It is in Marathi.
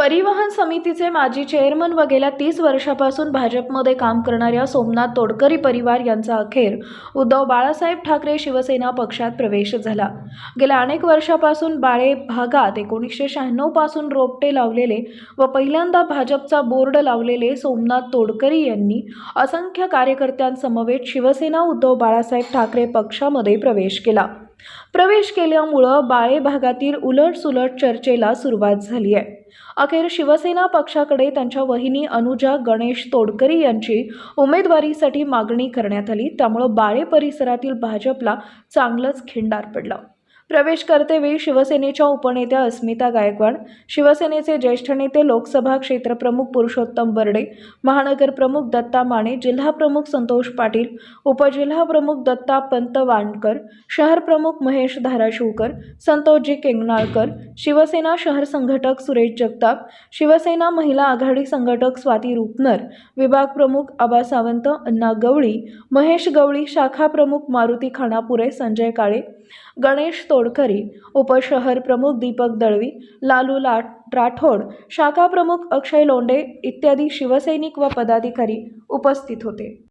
परिवहन समितीचे माजी चेअरमन व गेल्या तीस वर्षापासून भाजपमध्ये काम करणाऱ्या सोमनाथ तोडकरी परिवार यांचा अखेर उद्धव बाळासाहेब ठाकरे शिवसेना पक्षात प्रवेश झाला. गेल्या अनेक वर्षापासून बाळे भागात एकोणीसशे शहाण्णवपासून रोपटे लावलेले व पहिल्यांदा भाजपचा बोर्ड लावलेले सोमनाथ तोडकरी यांनी असंख्य कार्यकर्त्यांसमवेत शिवसेना उद्धव बाळासाहेब ठाकरे पक्षामध्ये प्रवेश केला. प्रवेश केल्यामुळं बाळे भागातील उलटसुलट चर्चेला सुरुवात झाली आहे. अखेर शिवसेना पक्षाकडे त्यांच्या वहिनी अनुजा गणेश तोडकरी यांची उमेदवारीसाठी मागणी करण्यात आली. त्यामुळं बाळे परिसरातील भाजपला चांगलंच खिंडार पडलं. प्रवेश करतेवेळी शिवसेनेच्या उपनेत्या अस्मिता गायकवाड शिवसेनेचे ज्येष्ठ नेते लोकसभा क्षेत्रप्रमुख पुरुषोत्तम बर्डे महानगर प्रमुख दत्ता माने जिल्हा प्रमुख संतोष पाटील उपजिल्हा प्रमुख दत्ता पंत वानकर शहर प्रमुख महेश धाराशिवकर संतोषजी केंगणाळकर शिवसेना शहर संघटक सुरेश जगताप शिवसेना महिला आघाडी संघटक स्वाती रुपनर विभाग प्रमुख आबा सावंत अण्णा गवळी महेश गवळी शाखा प्रमुख मारुती खानापुरे संजय काळे गणेश तो तोडकरी उपशहर प्रमुख दीपक दळवी लालू लाट राठोड शाखा प्रमुख अक्षय लोंढे इत्यादी शिवसैनिक व पदाधिकारी उपस्थित होते.